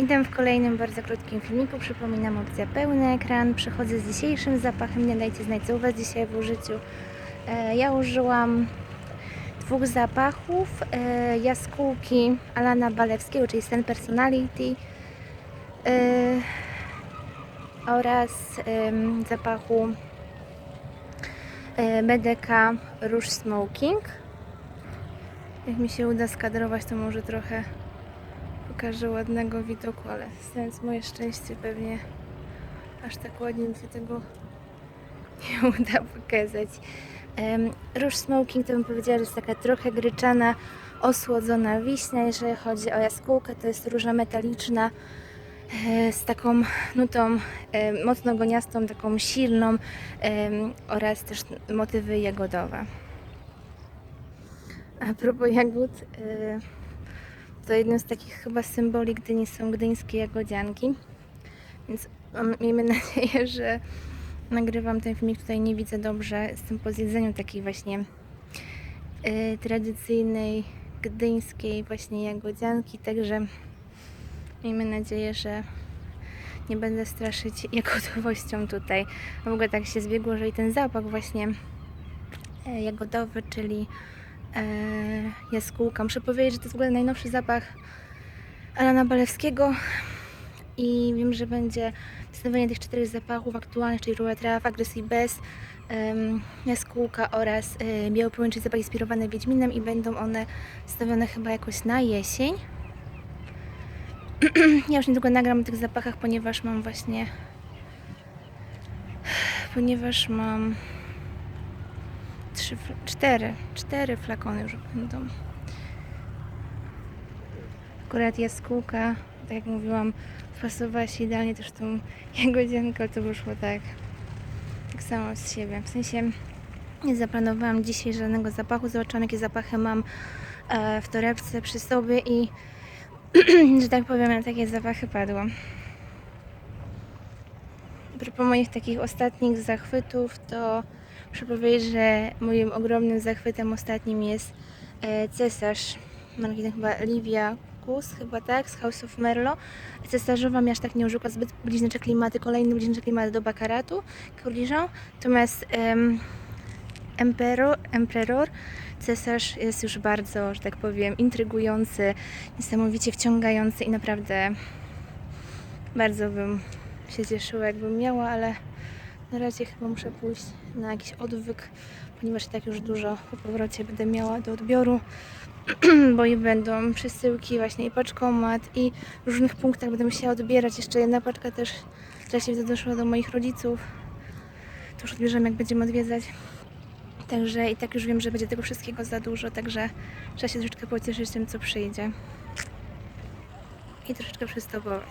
Witam w kolejnym bardzo krótkim filmiku. Przypominam opcja pełny ekran. Przychodzę z dzisiejszym zapachem. Nie dajcie znać, co u Was dzisiaj w użyciu. E, ja użyłam dwóch zapachów. E, jaskółki Alana Balewskiego, czyli Sen Personality e, oraz zapachu BDK Rouge Smoking. Jak mi się uda skadrować, to może trochę pokażę ładnego widoku, ale znając moje szczęście pewnie aż tak ładnie mi się tego nie uda pokazać. Um, Róż Smoking to bym powiedziała, że jest taka trochę gryczana, osłodzona wiśnia. Jeżeli chodzi o jaskółkę, to jest róża metaliczna e, z taką nutą e, mocno goniastą, taką silną oraz też motywy jagodowe. A propos jagód, e, to jednym z takich chyba symboli Gdyni są gdyńskie jagodzianki. Więc miejmy nadzieję, że nagrywam ten filmik. Tutaj nie widzę dobrze. Jestem po zjedzeniu takiej właśnie y, tradycyjnej gdyńskiej właśnie jagodzianki. Także miejmy nadzieję, że nie będę straszyć jagodowością tutaj. W ogóle tak się zbiegło, że i ten zapach właśnie e, jagodowy, czyli jaskółka. Muszę powiedzieć, że to jest w ogóle najnowszy zapach Alana Balewskiego i wiem, że będzie zestawienie tych czterech zapachów aktualnych, czyli Rua Traw, Aggressive Bez, um, jaskółka oraz e, biały czyli zapach inspirowany Wiedźminem i będą one stawione chyba jakoś na jesień. ja już niedługo nagram o tych zapachach, ponieważ mam właśnie ponieważ mam trzy, cztery, cztery flakony już będą. Akurat jaskółka, tak jak mówiłam, wpasowała się idealnie też tą jagodziankę, ale to wyszło tak, tak samo z siebie. W sensie nie zaplanowałam dzisiaj żadnego zapachu, zobaczyłam jakie zapachy mam e, w torebce przy sobie i że tak powiem, na takie zapachy padłam. A propos moich takich ostatnich zachwytów, to muszę powiedzieć, że moim ogromnym zachwytem ostatnim jest e, cesarz, marki chyba Livia Kus, chyba tak, z House of Merlo. Cesarzowa mi aż tak nie użyła, zbyt bliźnicze klimaty, kolejny bliźniczy klimat do Baccaratu, Corliżą. Natomiast em, Emperor, Emperor, cesarz jest już bardzo, że tak powiem, intrygujący, niesamowicie wciągający i naprawdę bardzo bym się cieszyła, jakbym miała, ale na razie chyba muszę pójść na jakiś odwyk, ponieważ i tak już dużo po powrocie będę miała do odbioru, bo i będą przesyłki, właśnie i paczkomat i w różnych punktach będę musiała odbierać. Jeszcze jedna paczka też w czasie doszła do moich rodziców. To już odbierzemy, jak będziemy odwiedzać. Także i tak już wiem, że będzie tego wszystkiego za dużo, także trzeba się troszeczkę pocieszyć tym, co przyjdzie. I troszeczkę przystopować.